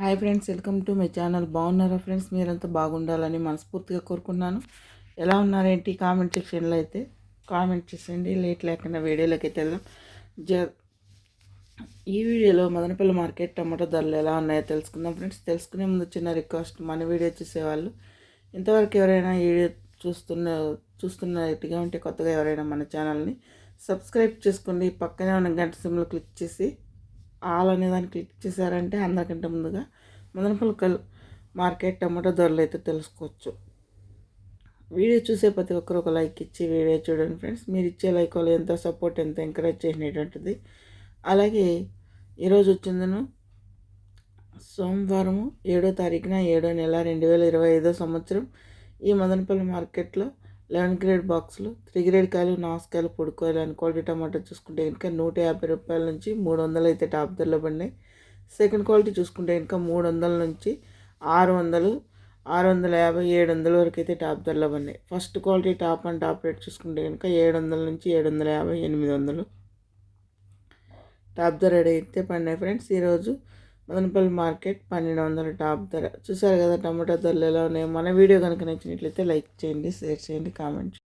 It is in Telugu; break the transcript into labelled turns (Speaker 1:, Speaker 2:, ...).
Speaker 1: Hi friends welcome to my channel. బాగున్నారా ఫ్రెండ్స్? మీరంతా బాగుండాలని మనస్ఫూర్తిగా కోరుకున్నాను ఎలా ఉన్నారేంటి? కామెంట్ సెక్షన్లో అయితే కామెంట్ చేసేయండి. లేట్ లేకుండా వీడియోలోకి అయితే వెళ్దాం. జ ఈ వీడియోలో మదనపల్లి మార్కెట్ టమాటో ధరలు ఎలా ఉన్నాయో తెలుసుకుందాం ఫ్రెండ్స్. తెలుసుకునే ముందు చిన్న రిక్వెస్ట్ మన వీడియో చూసేవాళ్ళు ఇంతవరకు ఎవరైనా ఈ వీడియో చూస్తున్న చూస్తున్నట్టుగా ఉంటే కొత్తగా ఎవరైనా మన ఛానల్ని సబ్స్క్రైబ్ చేసుకోండి. పక్కనే ఉన్న గంట సిమ్లో క్లిక్ చేసి ఆల్ అనే దాన్ని క్లిక్ చేశారంటే అందరికంటే ముందుగా మదనపల్లి కల్ మార్కెట్ టమాటో ధరలు అయితే తెలుసుకోవచ్చు. వీడియో చూసే ప్రతి ఒక్కరు ఒక లైక్ ఇచ్చి వీడియో చూడండి ఫ్రెండ్స్. మీరు ఇచ్చే లైక్ వాళ్ళు ఎంత సపోర్ట్ ఎంత ఎంకరేజ్ చేసినటువంటిది. అలాగే ఈరోజు వచ్చిందను సోమవారము ఏడో తారీఖున ఏడో నెల రెండు వేల ఇరవై ఐదో సంవత్సరం ఈ మదనపల్లి మార్కెట్లో లెవెన్ గ్రేడ్ బాక్సులు త్రీ గ్రేడ్ కాయలు నాసుకాయలు పొడుకోయలు అని క్వాలిటీ టమాటో చూసుకుంటే కనుక నూట యాభై రూపాయల నుంచి మూడు వందలు అయితే టాప్ ధరలో పడినాయి. సెకండ్ క్వాలిటీ చూసుకుంటే కనుక మూడు వందల నుంచి ఆరు వందలు ఆరు వందల యాభై ఏడు వందల వరకు అయితే టాప్ ధరలో పడినాయి. First quality top and top rate చూసుకుంటే కనుక ఏడు వందల నుంచి ఏడు వందల యాభై ఎనిమిది వందలు టాప్ ధర అయితే పడినాయి ఫ్రెండ్స్. ఈరోజు మదనపల్లి మార్కెట్ పన్నెండు వందల టాప్ ధర. చూసారు కదా టమాటా ధరలు ఎలా మన వీడియో కనుక నచ్చినట్లయితే లైక్ చేయండి షేర్ చేయండి కామెంట్